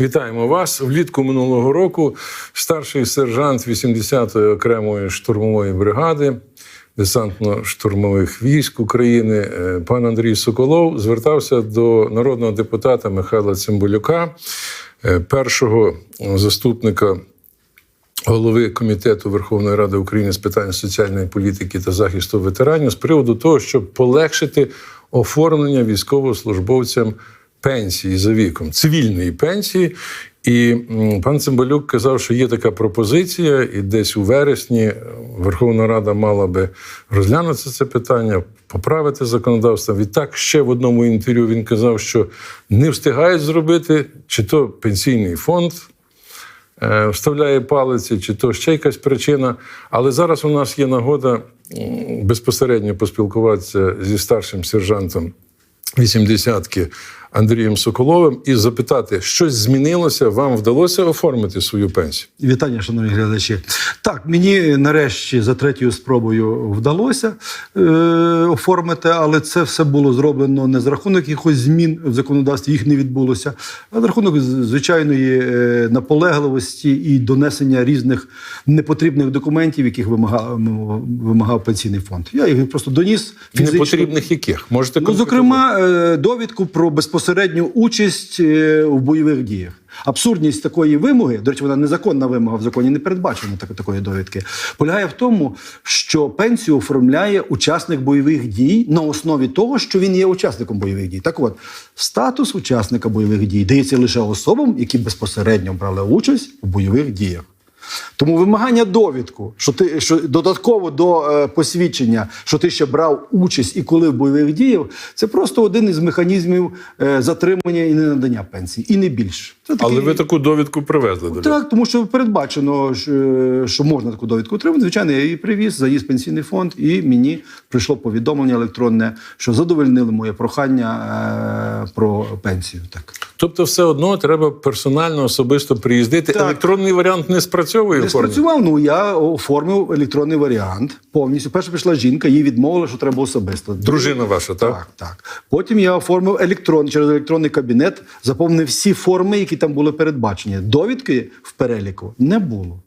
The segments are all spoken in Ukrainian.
Вітаємо вас. Влітку минулого року старший сержант 80-ї окремої штурмової бригади десантно-штурмових військ України е, пан Андрій Соколов звертався до народного депутата Михайла Цимбалюка, е, першого заступника голови комітету Верховної Ради України з питань соціальної політики та захисту ветеранів з приводу того, щоб полегшити оформлення військовослужбовцям пенсії за віком, цивільної пенсії. І пан Цимбалюк казав, що є така пропозиція, і десь у вересні Верховна Рада мала би розглянути це питання, поправити законодавство. Відтак ще в одному інтерв'ю він казав, що не встигають зробити, чи то пенсійний фонд е, вставляє палиці, чи то ще якась причина. Але зараз у нас є нагода безпосередньо поспілкуватися зі старшим сержантом 80-ки Андрієм Соколовим і запитати, щось змінилося, вам вдалося оформити свою пенсію? Вітання, шановні глядачі. Так, мені нарешті за третьою спробою вдалося е, оформити, але це все було зроблено не за рахунок якихось змін в законодавстві, їх не відбулося, а за рахунок звичайної е, наполегливості і донесення різних непотрібних документів, яких вимагав, вимагав пенсійний фонд. Я їх просто доніс фізично. Непотрібних яких? Можете Ну, зокрема, е, довідку про безпосередню участь е, в бойових діях. Абсурдність такої вимоги, до речі, вона незаконна вимога в законі не передбачено так, такої довідки, полягає в тому, що пенсію оформляє учасник бойових дій на основі того, що він є учасником бойових дій. Так от, статус учасника бойових дій дається лише особам, які безпосередньо брали участь у бойових діях. Тому вимагання довідку, що ти що додатково до е, посвідчення, що ти ще брав участь і коли в бойових діях, це просто один із механізмів е, затримання і ненадання пенсії, і не більше. Це такий- Але ви таку довідку привезли до так, тому що передбачено, що, що можна таку довідку отримати. Звичайно, я її привіз, заїзд пенсійний фонд, і мені прийшло повідомлення електронне, що задовольнили моє прохання е, про пенсію. Так. Тобто, все одно треба персонально особисто приїздити. Так. Електронний варіант не спрацьовує Не спрацював, ну я оформив електронний варіант повністю. Перша пішла жінка, їй відмовила, що треба особисто. Дружина ваша, так? Так, так. Потім я оформив електрон через електронний кабінет, заповнив всі форми, які там були передбачені. Довідки в переліку не було.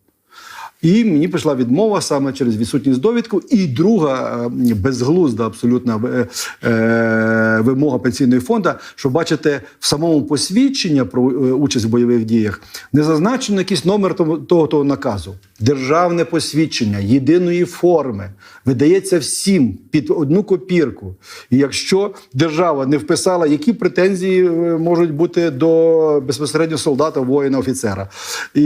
І мені прийшла відмова саме через відсутність довідку. І друга е, безглузда абсолютна е, е, вимога пенсійного фонду, що бачите, в самому посвідченні про е, участь в бойових діях не зазначено якийсь номер того, того, наказу. Державне посвідчення єдиної форми видається всім під одну копірку. І якщо держава не вписала, які претензії можуть бути до безпосередньо солдата, воїна, офіцера. І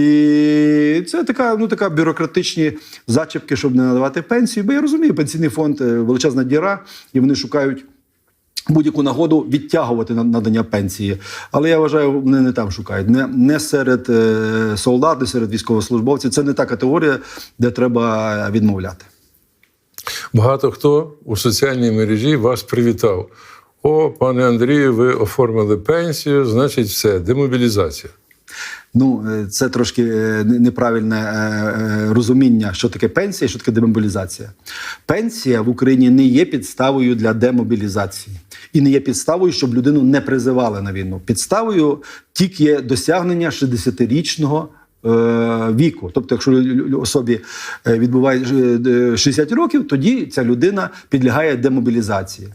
це така, ну, така бюрократичні зачіпки, щоб не надавати пенсію. Бо я розумію, пенсійний фонд е, величезна діра, і вони шукають. Будь-яку нагоду відтягувати на- надання пенсії, але я вважаю, вони не там шукають. Не, не серед е, солдат, не серед військовослужбовців. Це не та категорія, де треба відмовляти. Багато хто у соціальній мережі вас привітав. О, пане Андрію, ви оформили пенсію, значить, все, демобілізація. Ну, е, це трошки е, неправильне е, розуміння, що таке пенсія, що таке демобілізація. Пенсія в Україні не є підставою для демобілізації і не є підставою, щоб людину не призивали на війну. Підставою тільки є досягнення 60-річного. е, Віку, тобто, якщо особі відбуває е, 60 років, тоді ця людина підлягає демобілізації.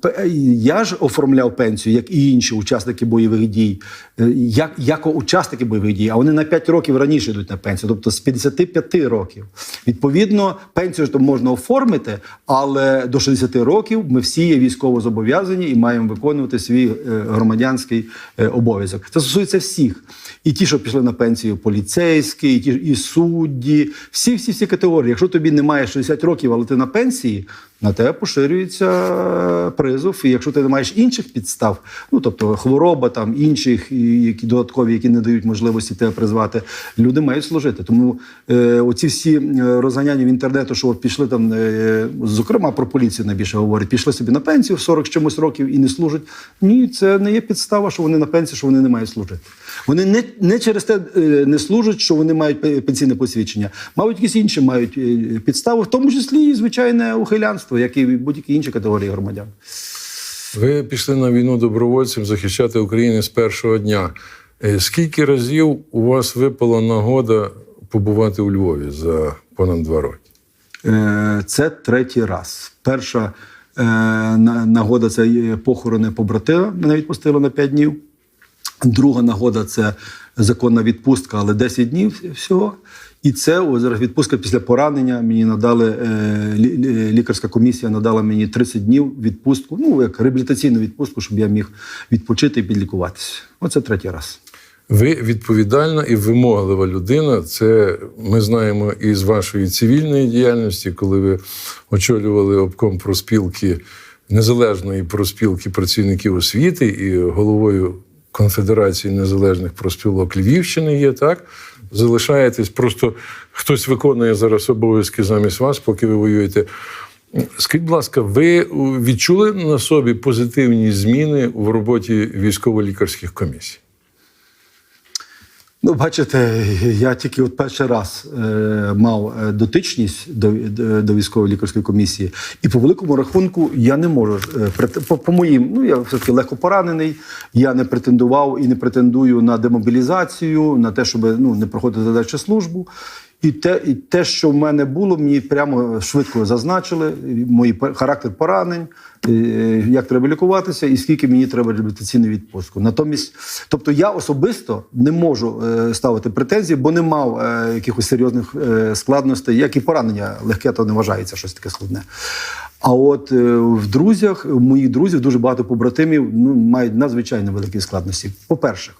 П- Я ж оформляв пенсію, як і інші учасники бойових дій, е, як, як учасники бойових дій, а вони на 5 років раніше йдуть на пенсію, тобто з 55 років. Відповідно, пенсію ж то можна оформити, але до 60 років ми всі є військово зобов'язані і маємо виконувати свій е, громадянський е, обов'язок. Це стосується всіх. І ті, що пішли на пенсію, поліцейські, і, ті, і судді, всі, всі, всі категорії. Якщо тобі немає 60 років, але ти на пенсії, на тебе поширюється е, призов. І якщо ти не маєш інших підстав, ну тобто хвороба, там інших, які додаткові, які не дають можливості тебе призвати, люди мають служити. Тому е, оці всі е, розганяння в інтернету, що от пішли там, е, зокрема про поліцію найбільше говорять, пішли собі на пенсію в 40 з чимось років і не служать. Ні, це не є підстава, що вони на пенсії, що вони не мають служити. Вони не, не через те е, не служать, що вони мають пенсійне посвідчення. Мабуть, якісь інші мають е, підстави, в тому числі і звичайне ухилянство, як і будь-які інші категорії громадян. Ви пішли на війну добровольцем захищати Україну з першого дня. Е, Скільки разів у вас випала нагода побувати у Львові за понад два роки? Е, Це третій раз. Перша е, нагода це похорони побратима. Мене відпустили на 5 днів. Друга нагода це законна відпустка, але 10 днів всього. І це відпустка після поранення. Мені надали е, лі- лі- лікарська комісія надала мені 30 днів відпустку, ну як реабілітаційну відпустку, щоб я міг відпочити і підлікуватися. Оце третій раз. Ви відповідальна і вимоглива людина. Це ми знаємо із вашої цивільної діяльності, коли ви очолювали обком проспілки незалежної проспілки працівників освіти і головою Конфедерації незалежних проспілок Львівщини є так. Залишаєтесь, просто хтось виконує зараз обов'язки замість вас, поки ви воюєте. Скажіть, будь ласка, ви відчули на собі позитивні зміни в роботі військово-лікарських комісій? Ну, бачите, я тільки от перший раз е, мав е, дотичність до, до, військової лікарської комісії, і по великому рахунку я не можу е, по, по моїм, ну я все таки легко поранений. Я не претендував і не претендую на демобілізацію, на те, щоб ну не проходити задачу службу. І те, і те, що в мене було, мені прямо швидко зазначили мої характер поранень, е, як треба лікуватися, і скільки мені треба реабілітаційну відпустку. Натомість, тобто я особисто не можу е, ставити претензії, бо не мав е, якихось серйозних складностей, як і поранення легке, то не вважається щось таке складне. А от в друзях, у моїх друзів дуже багато побратимів ну, мають надзвичайно великі складності. По-перше,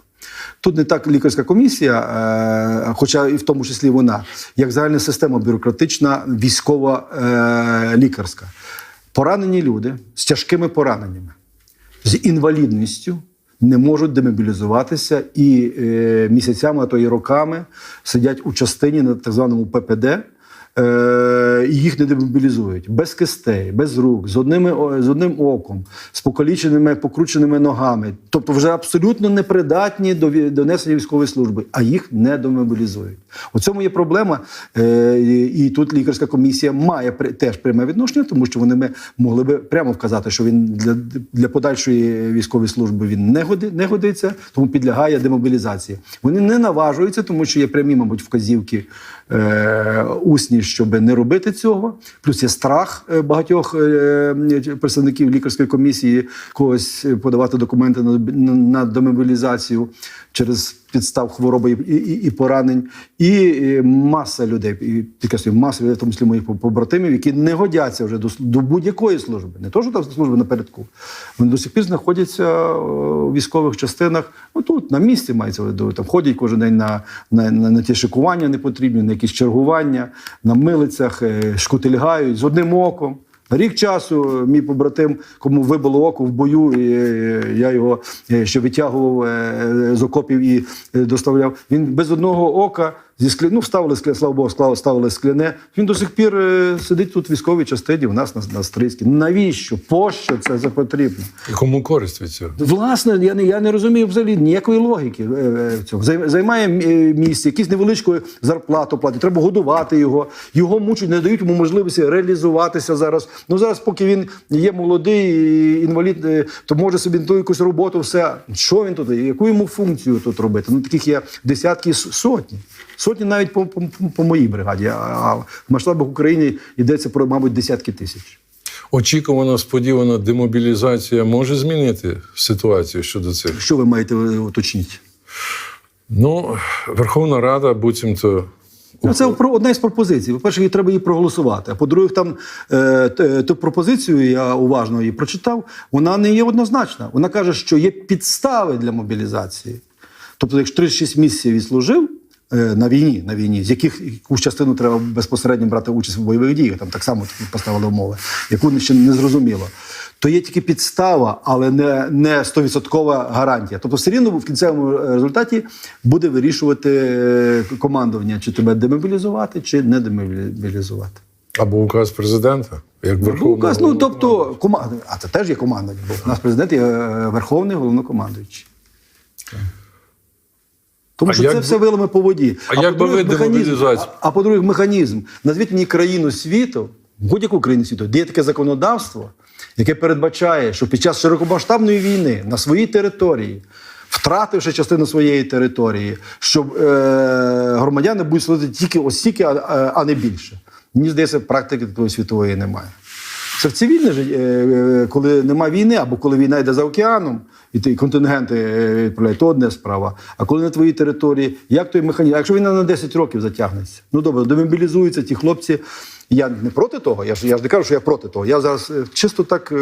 Тут не так лікарська комісія, е, хоча і в тому числі вона, як загальна система бюрократична, військова е, лікарська. Поранені люди з тяжкими пораненнями, з інвалідністю не можуть демобілізуватися і е, місяцями, а то і роками сидять у частині на так званому ППД. Е, і їх не демобілізують без кистей, без рук, з одними з одним оком, з покаліченими, покрученими ногами, тобто вже абсолютно непридатні до, ві- до несення військової служби, а їх не демобілізують. У цьому є проблема, е, і, тут лікарська комісія має теж пряме відношення, тому що вони могли би прямо вказати, що він для, для подальшої військової служби він не, годи, не годиться, тому підлягає демобілізації. Вони не наважуються, тому що є прямі, мабуть, вказівки е, усні, щоб не робити цього. Плюс є страх е, багатьох е, представників лікарської комісії когось подавати документи на, на через підстав хвороби і, і, і поранень, і маса людей, і підкреслюю, маса людей, в тому числі моїх побратимів, які не годяться вже до, до будь-якої служби, не то, що там служби напередку. Вони до сих пір знаходяться е, у військових частинах. Ну тут на місці мається там ходять кожен день на, на, на, на ті шикування непотрібні, на якісь чергування, на милицях, е, шкутильгають з одним оком. Рік часу е, мій побратим, кому вибило око в бою, і е, я його е, ще витягував з окопів і доставляв. Він без одного ока зі скля... ну, вставили скля... слава Богу, ставили скляне. Він до сих пір е, сидить тут в військовій частині, у нас на, на Стрийській. Навіщо? Пощо це за потрібно? І кому користь від цього? Власне, я не, я не розумію взагалі ніякої логіки е, е, в цьому. Займає місце, якісь невеличку зарплату платить, треба годувати його. Його мучать, не дають йому можливості реалізуватися зараз. Ну зараз, поки він є молодий інвалід, то може собі ту якусь роботу, все. Що він тут? Яку йому функцію тут робити? Ну таких є десятки сотні. Сотні навіть по, по, по моїй бригаді. А- в масштабах України йдеться про, мабуть, десятки тисяч. Очікувана, сподівана демобілізація може змінити ситуацію щодо цих. Що ви маєте е, уточнити? Ну, Верховна Рада, буцімто. Ну, це одна із пропозицій. По-перше, її треба її проголосувати. А по-друге, там е, ту пропозицію, я уважно її прочитав, вона не є однозначна. Вона каже, що є підстави для мобілізації. Тобто, якщо 36 місяців відслужив е, на війні, на війні, з яких якусь частину треба безпосередньо брати участь в бойових діях, там так само такі поставили умови, яку ще не зрозуміло. То є тільки підстава, але не, не 100% гарантія. Тобто, все рівно в кінцевому результаті буде вирішувати е, командування, чи тебе демобілізувати, чи не демобілізувати. Або указ президента, як Верховна указ, ну тобто, кома... а це теж є командування, бо у нас президент є е, верховний головнокомандуючий. Тому А що це би- все вилами по воді. А як би ви демобілізацію? А, а по-друге, механізм. Назвіть мені країну світу, будь-яку країну світу, де є таке законодавство, яке передбачає, що під час широкомасштабної війни на своїй території втративши частину своєї території, щоб е, громадяни будуть служити тільки ось стільки, а, а- а не більше. Мені здається, практики такої світової немає. Це в цивільне життя, е, коли нема війни, або коли війна йде за океаном, і ти контингенти е, відправляють, то одна справа. А коли на твоїй території, як той механізм? Якщо війна на 10 років затягнеться, ну добре, демобілізуються ті хлопці. Я не проти того, я ж я ж не кажу, що я проти того. Я зараз е, чисто так е,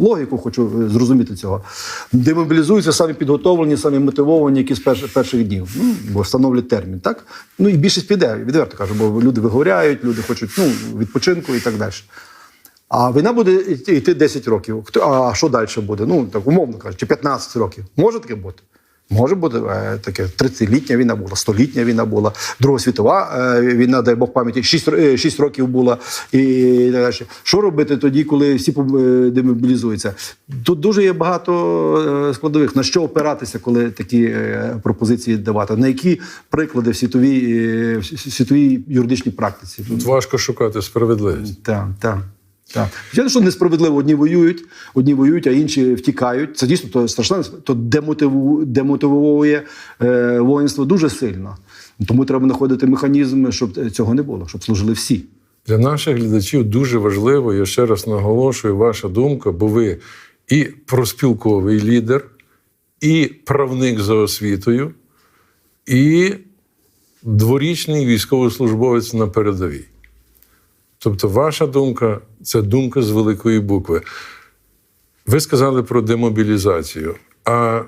логіку хочу е, зрозуміти цього. Демобілізуються самі підготовлені, самі мотивовані, які з перших, перших днів. Ну, бо встановлюють термін, так? Ну і більшість піде, відверто кажу, бо люди вигоряють, люди хочуть ну, відпочинку і так далі. А війна буде йти йти 10 років. А що далі буде? Ну, так умовно кажучи, чи 15 років. Може таке бути? Може бути е, таке 30-літня війна була, 100-літня війна була, Друга світова е, війна, дай Бог пам'яті, 6, 6 років була. І далі. Що робити тоді, коли всі е, демобілізуються? Тут дуже є багато е, складових. На що опиратися, коли такі е, пропозиції давати? На які приклади в світовій, е, в світовій юридичній практиці? Тут важко шукати справедливість. Так, так. Так. Звичайно, що несправедливо одні воюють, одні воюють, а інші втікають. Це дійсно то страшно, то демотиву, демотивовує е, воїнство дуже сильно. Тому треба знаходити механізм, щоб цього не було, щоб служили всі. Для наших глядачів дуже важливо, я ще раз наголошую, ваша думка, бо ви і проспілковий лідер, і правник за освітою, і дворічний військовослужбовець на передовій. Тобто, ваша думка це думка з великої букви. Ви сказали про демобілізацію. А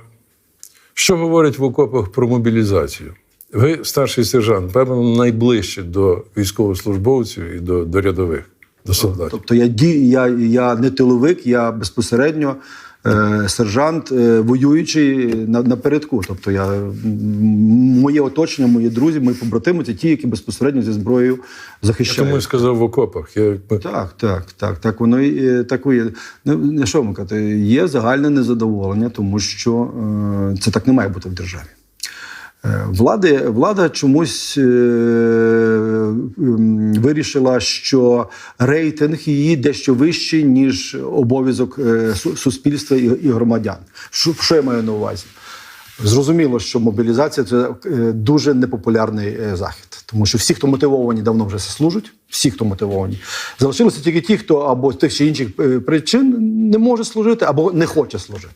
що говорять в окопах про мобілізацію? Ви старший сержант, певно, найближче до військовослужбовців і до, до рядових, до солдатів. Тобто я я, я не тиловик, я безпосередньо сержант, е, воюючий на, напередку. Тобто я моє оточення, мої друзі, мої побратими це ті, які безпосередньо зі зброєю захищають. Я тому і сказав в окопах. Я, Так, так, так, так воно і е, так і є. Ну, не що вам казати, є загальне незадоволення, тому що е, це так не має бути в державі. Е, Влади, влада чомусь е, м, вирішила, що рейтинг її дещо вищий, ніж обов'язок е, суспільства і, громадян. Що, що я маю на увазі? Зрозуміло, що мобілізація це е, дуже непопулярний захід, тому що всі, хто мотивовані, давно вже служать. Всі, хто мотивовані, залишилися тільки ті, хто або з тих чи інших причин не може служити, або не хоче служити.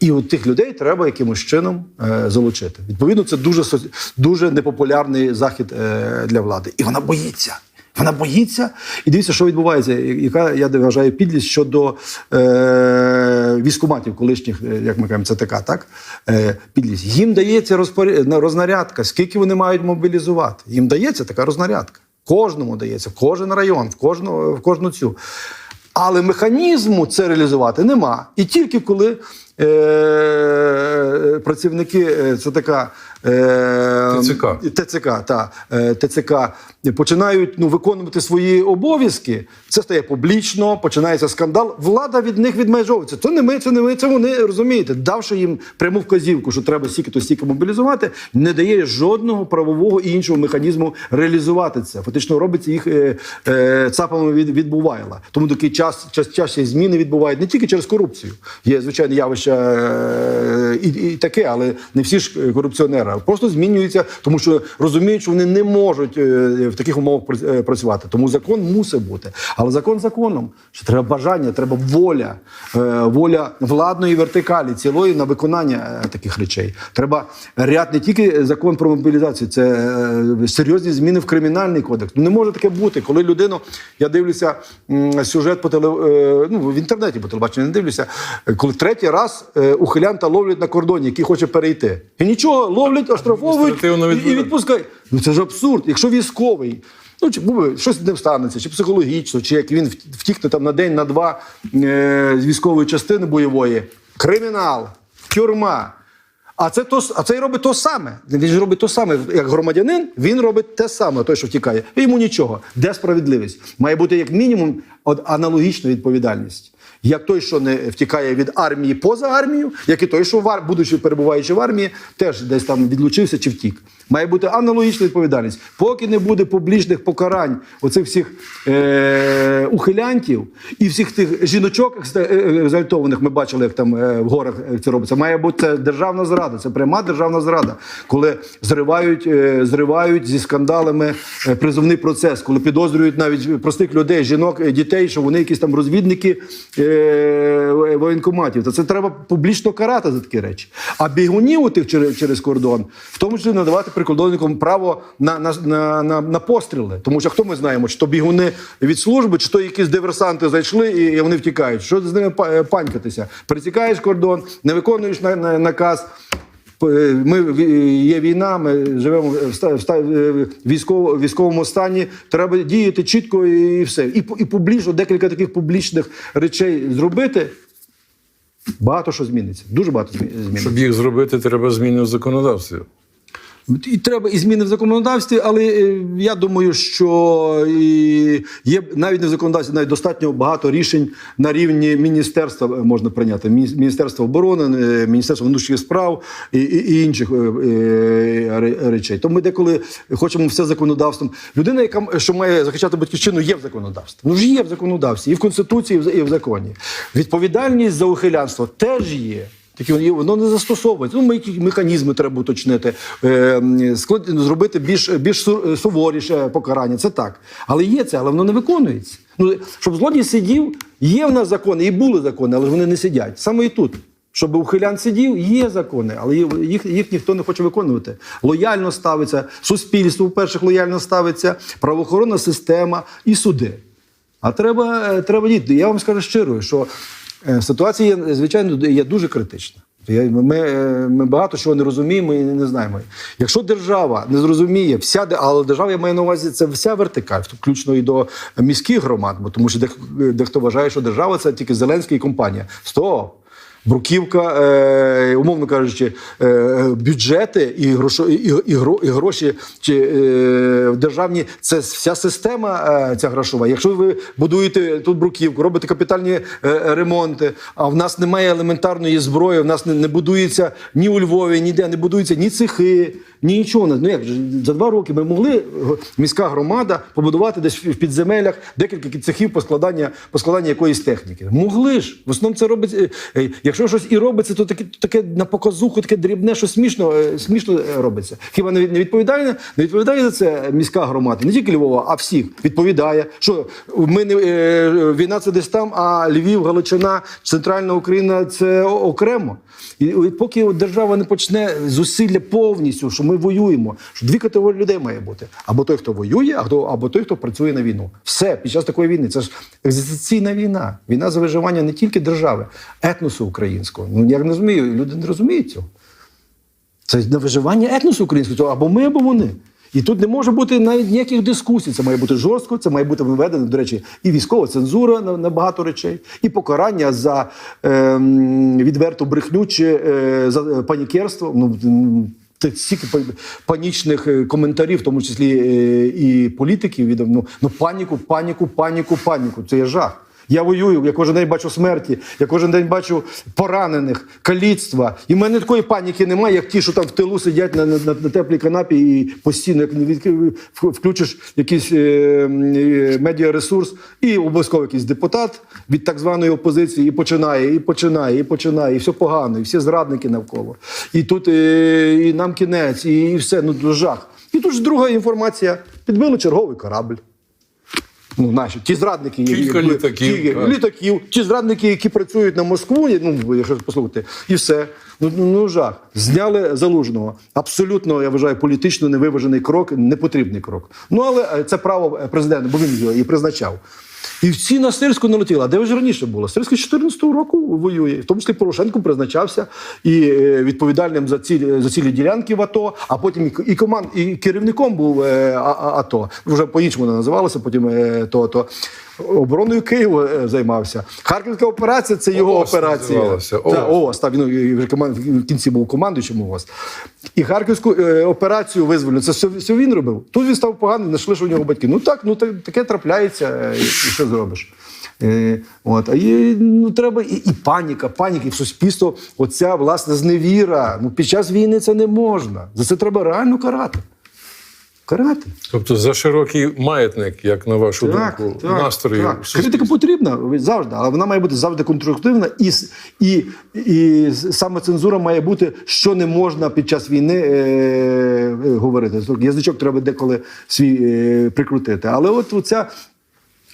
І от тих людей треба якимось чином е, залучити. Відповідно, це дуже дуже непопулярний захід е, для влади, і вона боїться. Вона боїться, і дивіться, що відбувається, яка я вважаю підлість щодо е, військоматів колишніх, е, як ми кажемо, ЦТК, так? Е, підлість. Їм дається розпоря- на- рознарядка, скільки вони мають мобілізувати. Їм дається така рознарядка. Кожному дається, в кожен район, в кожну, в кожну цю. Але механізму це реалізувати нема. І тільки коли е, працівники це така е, ТЦК. ТЦК, та, е, ТЦК починають ну, виконувати свої обов'язки, це стає публічно, починається скандал. Влада від них відмежовується. Це не ми, це не ми, це вони розумієте. Давши їм пряму вказівку, що треба стільки-то стільки мобілізувати, не дає жодного правового і іншого механізму реалізувати це. Фактично робиться їх е, е, цапами від, від. Тому такий час, час, час зміни відбувають не тільки через корупцію. Є звичайне явище е, і, і таке, але не всі ж е, корупціонери. Просто змінюються, тому що розуміють, що вони не можуть е, в таких умовах е, працювати. Тому закон мусить бути. Але закон законом, що треба бажання, треба воля, е, воля владної вертикалі, цілої на виконання е, таких речей. Треба ряд не тільки закон про мобілізацію, це серйозні зміни в кримінальний кодекс. Ну не може таке бути, коли людину я дивлюся сюжет по теле, ну, в інтернеті, по телебаченню не дивлюся, коли третій раз ухилянта ловлять на кордоні, який хоче перейти. І нічого, ловлять, оштрафовують і відпускають. Ну це ж абсурд. Якщо військовий. Ну, чи буде, щось з ним станеться, чи психологічно, чи як він втікне там на день, на два е, з військової частини бойової. Кримінал, тюрма. А це то, а цей робить то саме. Він ж робить то саме, як громадянин, він робить те саме, той, що втікає. І йому нічого. Де справедливість? Має бути як мінімум аналогічна відповідальність. Як той, що не втікає від армії поза армію, як і той, що в ар- будучи перебуваючи в армії, теж десь там відлучився чи втік. Має бути аналогічна відповідальність. Поки не буде публічних покарань оцих всіх е- ухилянтів і всіх тих жіночок е- е- екзальтованих, ми бачили, як там е, в горах е, це робиться. Має бути це державна зрада, це пряма державна зрада, коли зривають, е, зривають зі скандалами призовний процес, коли підозрюють навіть простих людей, жінок, дітей, що вони якісь там розвідники е, воєнкоматів. То це треба публічно карати за такі речі. А бігунів тих через, кордон, в тому числі надавати прикордонникам право на, на, на, на, постріли. Тому що хто ми знаємо, чи то бігуни від служби, чи то якісь диверсанти зайшли і, вони втікають. Що з ними е, панькатися? Перетікаєш кордон, не виконуєш на, на, наказ. П- Ми є війна, ми живемо в в військово, військовому стані. Треба діяти чітко і все. І, і публічно декілька таких публічних речей зробити. Багато що зміниться. Дуже багато зміниться. Щоб їх зробити, треба зміни в законодавстві. І треба і зміни в законодавстві, але е, я думаю, що і є навіть не в законодавстві, навіть достатньо багато рішень на рівні міністерства е, можна прийняти. Міні- Міністерства оборони, е, Міністерства внутрішніх справ і, і, і інших е, е, ре- речей. Тому ми деколи хочемо все законодавством. Людина, яка що має захищати батьківщину, є в законодавстві. Ну ж є в законодавстві, і в конституції, і в законі. Відповідальність за ухилянство теж є. Такі воно не застосовується. Ну, які механізми треба уточнити, е, склад, зробити більш, більш суворіше покарання. Це так. Але є це, але воно не виконується. Ну, щоб злодій сидів, є в нас закони, і були закони, але ж вони не сидять. Саме і тут. Щоб ухилян сидів, є закони, але їх, їх ніхто не хоче виконувати. Лояльно ставиться, суспільство, перших лояльно ставиться, правоохоронна система і суди. А треба, е, треба діти. Я вам скажу щиро, що ситуація, звичайно, є дуже критична. Ми, е, ми багато чого не розуміємо і не знаємо. Якщо держава не зрозуміє, вся але держава я маю на увазі, це вся вертикаль, включно і до міських громад, бо тому що дехто вважає, що держава це тільки Зеленський і компанія. Стоп! Бруківка, е, умовно кажучи, е, бюджети і, грошо, і, і, і гроші чи, е, державні це вся система е, ця грошова. Якщо ви будуєте тут бруківку, робите капітальні е, ремонти, а в нас немає елементарної зброї, в нас не, не будується ні у Львові, ніде не будуються ні цехи, ні нічого. Ну як за два роки ми могли е, міська громада побудувати десь в підземеллях декілька цехів по складання, по якоїсь техніки. Могли ж. В основному це робиться. е, е, Якщо щось і робиться, то таке, таке на показуху, таке дрібне, що смішно, е, смішно е, робиться. Хіба не від- не відповідає, не відповідає за це міська громада, не тільки Львова, а всіх відповідає. Що ми не е, війна це десь там, а Львів, Галичина, Центральна Україна це окремо. І поки держава не почне зусилля повністю, що ми воюємо, що дві категорії людей має бути: або той, хто воює, а або той, хто працює на війну. Все під час такої війни. Це ж екзистенційна війна. Війна за виживання не тільки держави, етносу українського. Ну я не розумію, люди не розуміють цього. Це на виживання етносу українського, або ми, або вони. І тут не може бути навіть ніяких дискусій. Це має бути жорстко, це має бути виведено, до речі, і військова цензура на, на багато речей, і покарання за ем, відверту брехню чи е, за е, панікерство. Ну, стільки панічних е, коментарів, в тому числі е, і політиків, від ну, ну паніку, паніку, паніку, паніку. Це є жах. Я воюю, я кожен день бачу смерті, я кожен день бачу поранених, каліцтва. І в мене такої паніки немає, як ті, що там в тилу сидять на, на, на, на теплій канапі і постійно, як включиш якийсь е, е, медіаресурс, і обов'язково якийсь депутат від так званої опозиції, і починає, і починає, і починає, і все погано, і всі зрадники навколо. І тут е, і нам кінець, і, і все, ну жах. І тут ж друга інформація: підбили черговий корабль. Ну, наші ті зрадники, які- Кілька літаків, ті- так. літаків, ті зрадники, які працюють на Москву, ну якщо послухати, і все. Ну, ну, ну жах. Зняли залужного. Абсолютно, я вважаю, політично невиважений крок, непотрібний крок. Ну але е, це право е, президента, бо він його і призначав. І всі на Сирську налетіли. А де ж раніше було? Сирський з 14-го року воює. В тому числі Порошенко призначався і е, відповідальним за цілі, за цілі ділянки в АТО, а потім і, команд, і керівником був е, АТО. Вже по-іншому не називалося, потім е, то, то. Обороною Києва е, займався. Харківська операція це його ООС операція. називалася, Та, ООС. ООС, так, він вже в кінці був командуючим ООС. І харківську е, операцію визвольну, це все, все він робив. Тут він став поганий, знайшли, що у нього батьки. Ну так, ну так, таке трапляється, е, і, і що зробиш. Е, от, а є, ну, треба і, і паніка, паніка, і в суспільство, оця власне зневіра. Ну, під час війни це не можна. За це треба реально карати. Карати. Тобто за широкий маятник, як на вашу думку, настрою так. Критика потрібна завжди, але вона має бути завжди конструктивна, і, і, і саме цензура має бути, що не можна під час війни е, е, говорити. Тобто Язичок треба деколи свій е, прикрутити. Але от оця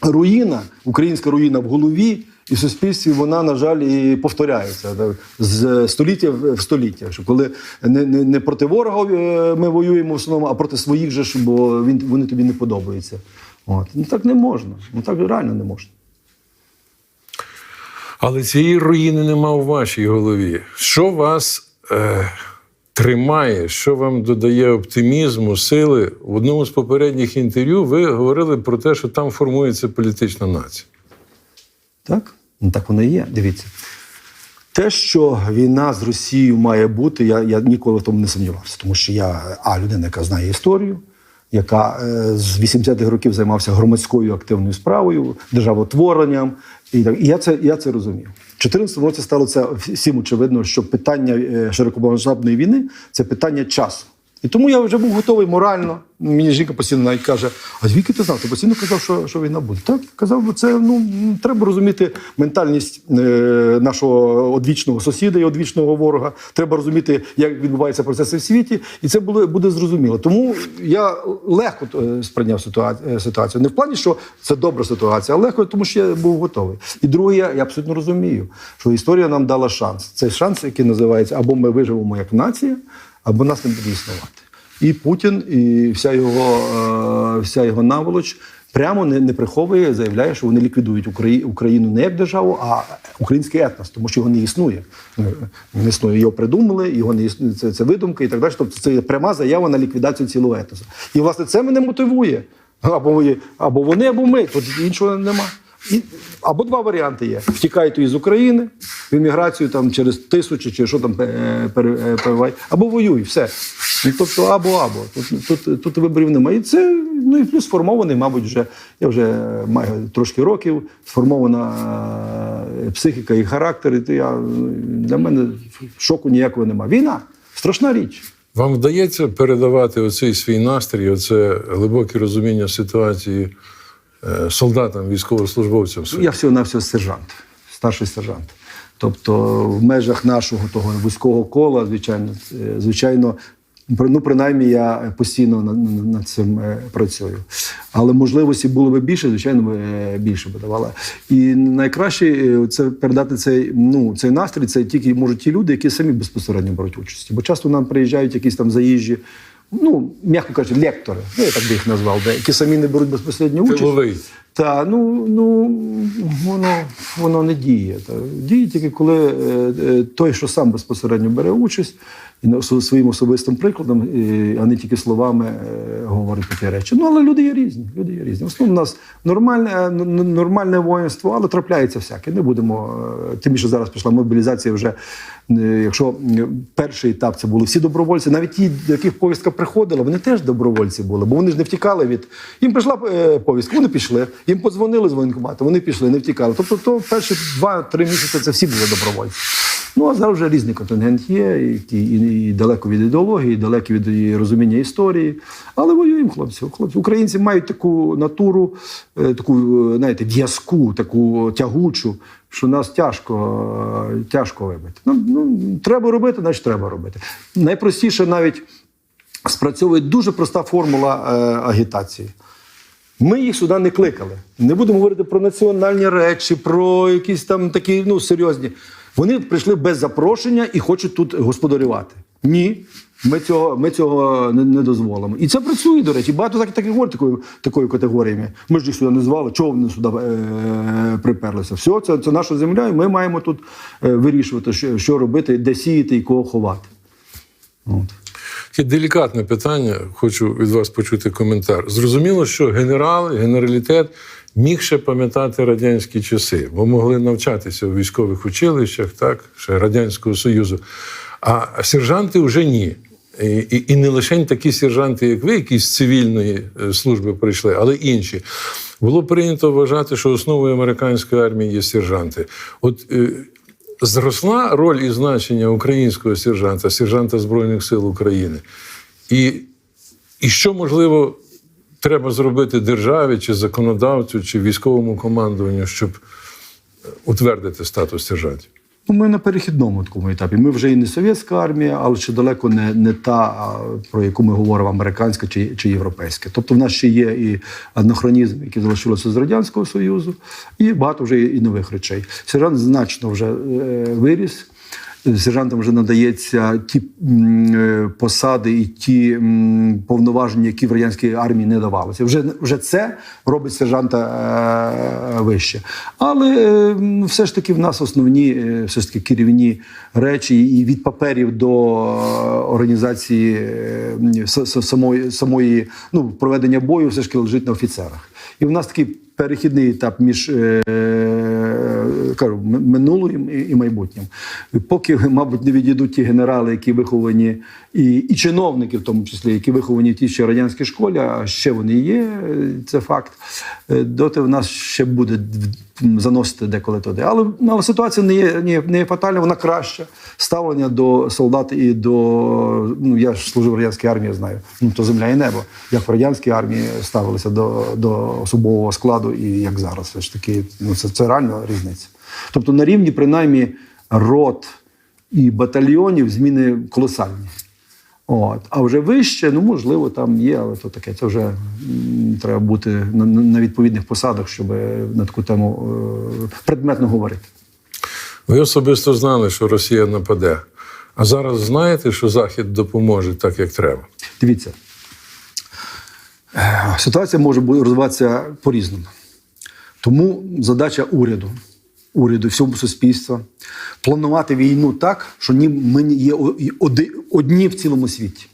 руїна, українська руїна в голові. І суспільстві вона, на жаль, і повторяється з століття в в століття. Що коли не, не, не проти ворога е, ми воюємо в основному, а проти своїх же ж, бо він, вони тобі не подобаються. От. Ну так не можна. Ну так реально не можна. Але цієї руїни нема у вашій голові. Що вас е, тримає, що вам додає оптимізму, сили? В одному з попередніх інтерв'ю ви говорили про те, що там формується політична нація. Так? Ну так воно і є. Дивіться. Те, що війна з Росією має бути, я, я ніколи в тому не сумнівався. Тому що я а, людина, яка знає історію, яка е, з 80-х років займався громадською активною справою, державотворенням. І, так, і я, це, я це розумів. У 2014 році стало це всім очевидно, що питання е, широкомасштабної війни це питання часу. І тому я вже був готовий морально. Мені жінка постійно навіть каже: а звідки ти знав? Ти постійно казав, що, що війна буде. Так, казав, бо це ну треба розуміти ментальність е, нашого одвічного сусіда і одвічного ворога. Треба розуміти, як відбуваються процеси в світі, і це було буде зрозуміло. Тому я легко е, сприйняв е, ситуацію. Не в плані, що це добра ситуація, а легко, тому що я був готовий. І друге, я, я абсолютно розумію, що історія нам дала шанс. Цей шанс, який називається або ми виживемо як нація, або нас не буде існувати. І Путін, і вся його, е, вся його наволоч прямо не, не приховує, заявляє, що вони ліквідують Украї- Україну не як державу, а український етнос, тому що його не існує. Не існує. Його придумали, його не існує. Це, це видумка і так далі. Тобто це пряма заява на ліквідацію цілого етносу. І власне це мене мотивує. Або, або вони, або ми. Тут іншого нема. І, або два варіанти є: втікайте із України в еміграцію там через тисячу чи що там е, е, перебуває, або воюй, все. Тобто або або. Тут, тут, тут виборів немає. І це ну і плюс сформований, мабуть, вже я вже маю трошки років. Сформована е, психіка і характер. І то я для мене шоку ніякого немає. Війна страшна річ. Вам вдається передавати оцей свій настрій, оце глибоке розуміння ситуації солдатам, військовослужбовцям? своїм? Я всього на всього сержант, старший сержант. Тобто, в межах нашого того вузького кола, звичайно, е, звичайно, ну принаймні я постійно над, цим е, працюю. Але можливості було б більше, звичайно, е, більше би давала. І найкраще е, це передати цей, ну, цей настрій, це тільки можуть ті люди, які самі безпосередньо беруть участь. Бо часто нам приїжджають якісь там заїжджі. Ну, м'яко кажучи, лектори, ну я так би їх назвав, де, які самі не беруть безпосередньо участь. Тиловий. Та ну, ну воно, воно не діє. Та. Діє тільки коли е, е, той, що сам безпосередньо бере участь, і своїм особистим прикладом, а не тільки словами е, говорить такі речі. Ну, але люди є різні. Люди є різні. В основному у нас нормальне, е, нормальне воїнство, але трапляється всяке. Не будемо. е, Тим більше зараз пішла мобілізація вже. е, Якщо перший етап це були всі добровольці, навіть ті, до яких повістка приходила, вони теж добровольці були, бо вони ж не втікали від. Їм прийшла повістка, вони пішли. Їм подзвонили з воєнкомату, вони пішли, не втікали. Тобто, то перші два-три місяці це всі були добровольці. Ну а зараз вже різний контингент є, який і, далеко від ідеології, і далеко від розуміння історії. Але воюємо, хлопці. Хлопці, українці мають таку натуру, е, таку, е, знаєте, в'язку, таку тягучу, що нас тяжко, е, тяжко вибити. Ну, ну, треба робити, значить треба робити. Найпростіше навіть спрацьовує дуже проста формула агітації. Ми їх сюди не кликали. Не будемо говорити про національні речі, про якісь там такі ну, серйозні. Вони прийшли без запрошення і хочуть тут господарювати. Ні, ми цього, ми цього не, не дозволимо. І це працює, до речі. Багато так, так і говорять такою, такою категоріями. Ми ж їх сюди не звали, чого вони сюди е, приперлися? Все, це, це наша земля, і ми маємо тут е, вирішувати, що, що робити, де сіяти і кого ховати. От. Таке делікатне питання, хочу від вас почути коментар. Зрозуміло, що генерали, генералітет міг ще пам'ятати радянські часи, бо могли навчатися у військових училищах, так, ще Радянського Союзу. А сержанти вже ні. І, і, і не лише такі сержанти, як ви, які з цивільної е, служби прийшли, але інші. Було прийнято вважати, що основою американської армії є сержанти. От е, зросла роль і значення українського сержанта, сержанта Збройних сил України. І, і що можливо треба зробити державі, чи законодавцю, чи військовому командуванню, щоб утвердити статус сержантів? Ну, ми на перехідному такому етапі. Ми вже і не совєтська армія, але ще далеко не, не та, про яку ми говоримо, американська чи, чи європейська. Тобто в нас ще є і анахронізм, який залишилося з Радянського Союзу, і багато вже і нових речей. Сержант значно вже е, виріс. Сержантам вже надається ті е, посади і ті повноваження, які в радянській армії не давалися. Вже, вже це робить сержанта е, вище. Але е, все ж таки в нас основні все ж таки керівні речі, і від паперів до організації самої, самої ну, проведення бою все ж таки лежить на офіцерах. І в нас такий перехідний етап між. Кажу, минулим і, майбутнім. Поки, мабуть, не відійдуть ті генерали, які виховані, і, і чиновники, в тому числі, які виховані в тій ще радянській школі, а ще вони є, це факт. е, Доти в нас ще буде заносити деколи туди. Але, ну, але ситуація не є, не, не є фатальна, вона краща. Ставлення до солдат і до. Ну, я ж служив в радянській армії, знаю. Ну, то земля і небо. Як в радянській армії ставилися до, до особового складу, і як зараз. Все ж таки, ну, це, це реально різниця. Тобто на рівні, принаймні, рот і батальйонів зміни колосальні. От. А вже вище, ну можливо, там є, але то таке. Це вже треба бути на, на відповідних посадах, щоб на таку тему е, предметно говорити. Ви особисто знали, що Росія нападе. А зараз знаєте, що Захід допоможе так, як треба. Дивіться, е, ситуація може розвиватися по-різному. Тому задача уряду, уряду, всього суспільства планувати війну так, що ні, ми є одні в цілому світі,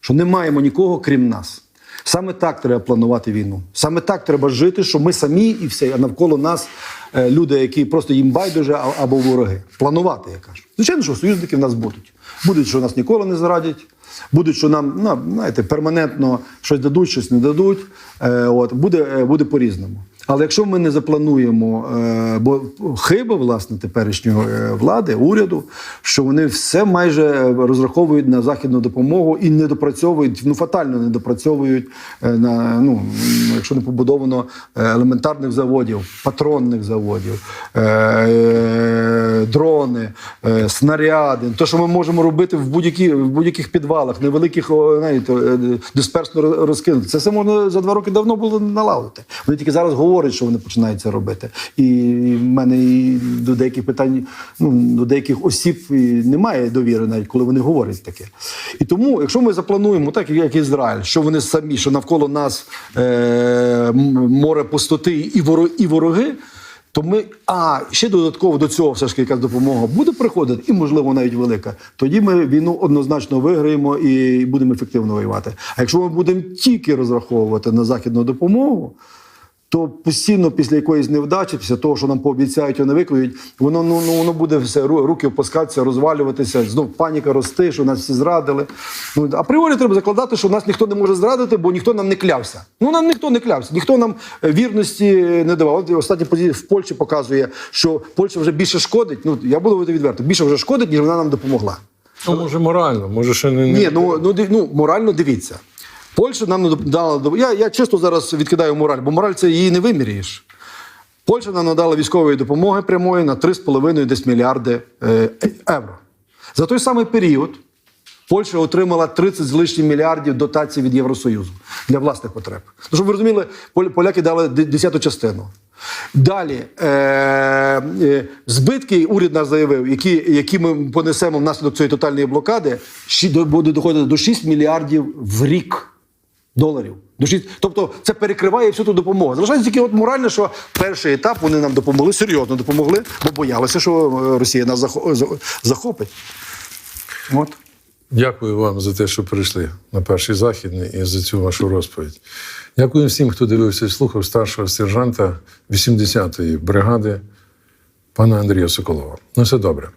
що не маємо нікого крім нас. Саме так треба планувати війну. Саме так треба жити, що ми самі і все, а навколо нас е, люди, які просто їм байдуже або вороги. Планувати, я кажу. Звичайно, що союзники в нас будуть. Будуть, що нас ніколи не зрадять. Будуть, що нам ну, знаєте, перманентно щось дадуть, щось не дадуть. Е, от, буде, е, буде по-різному. Але якщо ми не заплануємо, е, бо хиба власне теперішньої е, влади, уряду, що вони все майже е, розраховують на західну допомогу і не допрацьовують, ну фатально не допрацьовують на ну, якщо не побудовано елементарних заводів, патронних заводів, дрони, снаряди, те, що ми можемо робити в будь-які в будь-яких підвалах, невеликих е, дисперсно розкинути. Це все можна за два роки давно було налагодити. Вони тільки зараз говорять, що вони починають це робити. І в мене і до деяких питань, ну до деяких осіб немає довіри, навіть коли вони говорять таке. І тому, якщо ми заплануємо, так як Ізраїль, що вони самі, що навколо нас е, море пустоти і вороги, і вороги. То ми, а ще додатково до цього все ж таки якась допомога буде приходити, і можливо навіть велика. Тоді ми війну однозначно виграємо і будемо ефективно воювати. А якщо ми будемо тільки розраховувати на західну допомогу, то постійно після якоїсь невдачі, після того, що нам пообіцяють, а не виконують, воно ну, ну воно буде все руки опускатися, розвалюватися, знов паніка рости, що нас всі зрадили. Ну апріорі треба закладати, що нас ніхто не може зрадити, бо ніхто нам не клявся. Ну нам ніхто не клявся, ніхто нам е, вірності не давав. От останні події в Польщі показує, що Польща вже більше шкодить. Ну я буду говорити відверто, більше вже шкодить, ніж вона нам допомогла. Ну, може, морально, може, ще не. Ні, ну, ну, ну морально дивіться. Польща нам не дала Я, я чисто зараз відкидаю мораль, бо мораль це її не виміряєш. Польща нам надала військової допомоги прямої на 3,5 десь мільярди е, євро. За той самий період Польща отримала 30 з лишнім мільярдів дотацій від Євросоюзу для власних потреб. Ну, щоб ви розуміли, поляки дали де- десяту частину. Далі е, е, збитки уряд нас заявив, які, які ми понесемо внаслідок цієї тотальної блокади, буде доходити до 6 мільярдів в рік доларів. До 6, тобто це перекриває всю ту допомогу. Залишається тільки от морально, що перший етап вони нам допомогли, серйозно допомогли, бо боялися, що е, Росія нас захо- захопить. От. Дякую вам за те, що прийшли на перший західний і за цю вашу розповідь. Дякую всім, хто дивився і слухав старшого сержанта 80-ї бригади пана Андрія Соколова. На все добре.